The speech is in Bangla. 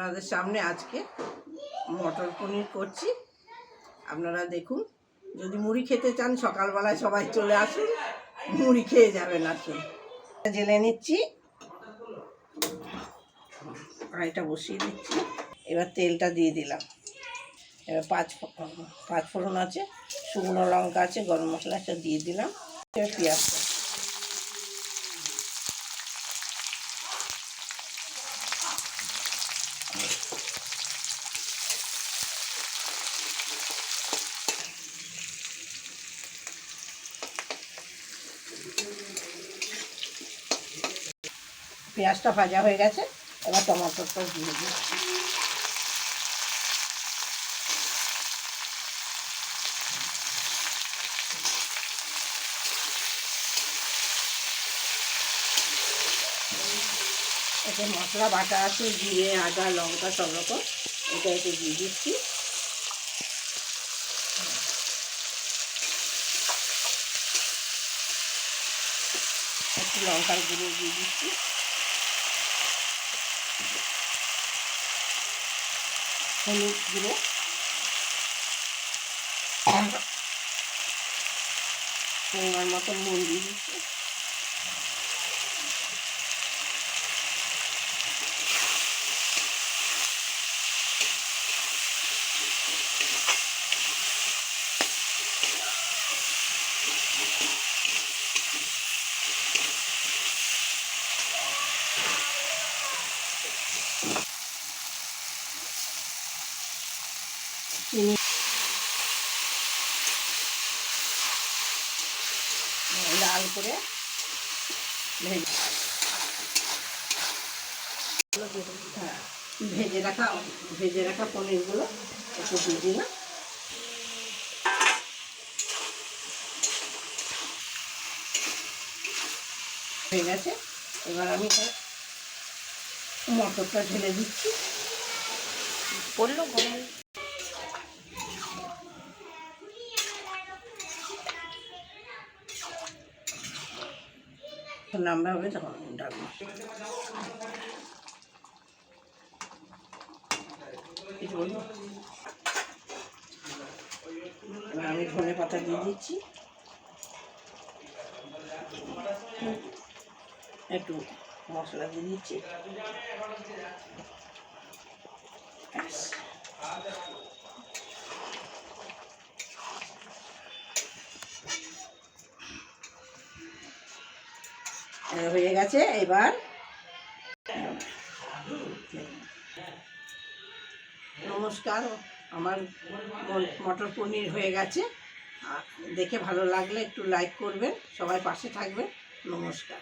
আপনাদের সামনে আজকে মটর পনির করছি। আপনারা দেখুন, যদি মুড়ি খেতে চান, সকালবেলায় সবাই চলে আসুন, মুড়ি খেয়ে যাবেন আসুন। জেলে নিচ্ছি। কড়াইটা বসিয়ে দিচ্ছি। এবার তেলটা দিয়ে দিলাম। এবার পাঁচ পাঁচ ফোড়ন আছে, শুকনো লঙ্কা আছে, গরম মশলাটা দিয়ে দিলাম। এবার পেঁয়াজটা পেঁয়াজটা ভাজা হয়ে গেছে, এবার টমাটোটা দিয়ে দিই। এতে মশলা, বাটা আছে জিরে আদা, লঙ্কা, সব রকম, এটা এতে দিয়ে দিচ্ছি। একটু লঙ্কার গুঁড়ো দিয়ে দিচ্ছি। হলুদ গুঁড়ো পরিমাণ মতো নুন দিয়ে দিচ্ছি। চিনি লাল করে ভেজে ভেজে রাখা ভেজে রাখা পনিরগুলো, একটু দিয়ে দিলাম। হয়ে গেছে। এবার আমি মটরটা ঢেলে দিচ্ছি। পড়ল গরম নামবে হবে তখন ডাকবো। আমি ধনে পাতা দিয়ে দিচ্ছি। একটু মশলা দিয়ে দিচ্ছি। হয়ে গেছে, এবার। নমস্কার, আমার মটর পনির হয়ে গেছে। দেখে ভালো লাগলে একটু লাইক করবেন, সবাই পাশে থাকবেন। নমস্কার।